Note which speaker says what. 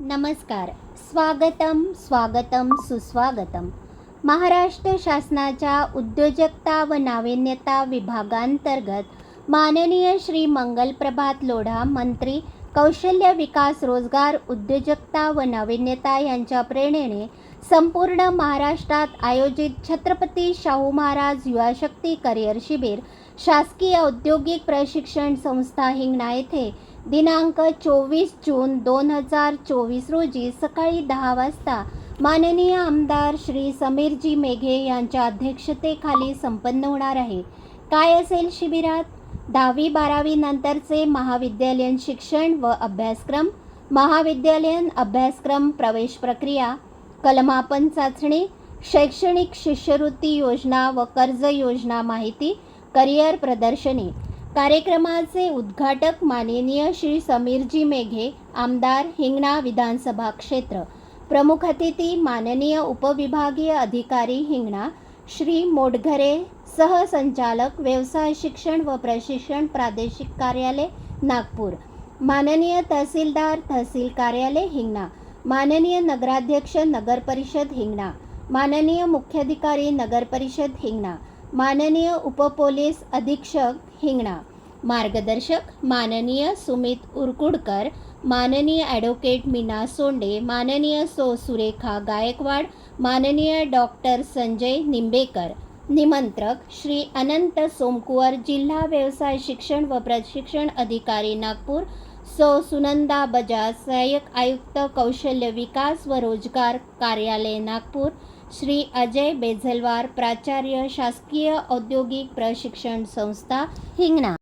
Speaker 1: नमस्कार. स्वागतम स्वागतम सुस्वागतम. महाराष्ट्र शासनाच्या उद्योजकता व नाविन्यता विभागांतर्गत माननीय श्री मंगलप्रभात लोढा मंत्री कौशल्य विकास रोजगार उद्योजकता व नाविन्यता यांच्या प्रेरणेने संपूर्ण महाराष्ट्रात आयोजित छत्रपती शाहू महाराज युवा शक्ती करिअर शिबिर शासकीय औद्योगिक प्रशिक्षण संस्था हिंगणा येथे दिनांक चोवीस जून दोन हजार चोवीस रोजी सकाळी दहा वाजता माननीय आमदार श्री समीरजी मेघे यांच्या अध्यक्षतेखाली संपन्न होणार आहे. काय असेल शिबिरात? दहावी बारावी नंतरचे महाविद्यालयीन शिक्षण व अभ्यासक्रम महाविद्यालयीन अभ्यासक्रम प्रवेश प्रक्रिया कलमापन चाचणी शैक्षणिक शिष्यवृत्ती योजना व कर्ज योजना माहिती करिअर प्रदर्शनी. कार्यक्रमाचे उद्घाटक माननीय श्री समीरजी मेघे आमदार हिंगणा विधानसभा क्षेत्र. प्रमुख अतिथी माननीय उपविभागीय अधिकारी हिंगणा श्री मोडघरे सहसंचालक व्यवसाय शिक्षण व प्रशिक्षण प्रादेशिक कार्यालय नागपूर. माननीय तहसीलदार तहसील कार्यालय हिंगणा. माननीय नगराध्यक्ष नगर परिषद हिंगणा. माननीय मुख्याधिकारी नगर परिषद हिंगणा. माननीय उपपोलीस अधीक्षक हिंगणा. मार्गदर्शक माननीय सुमित उरकुडकर माननीय ॲडव्होकेट मीना सोंडे माननीय सो सुरेखा गायकवाड माननीय डॉक्टर संजय निंबेकर. निमंत्रक श्री अनंत सोमकुवर जिल्हा व्यवसाय शिक्षण व प्रशिक्षण अधिकारी नागपूर सौ सुनंदा बजाज सहाय्यक आयुक्त कौशल्य विकास व रोजगार कार्यालय नागपूर श्री अजय बेझलवार प्राचार्य शासकीय औद्योगिक प्रशिक्षण संस्था हिंगणा.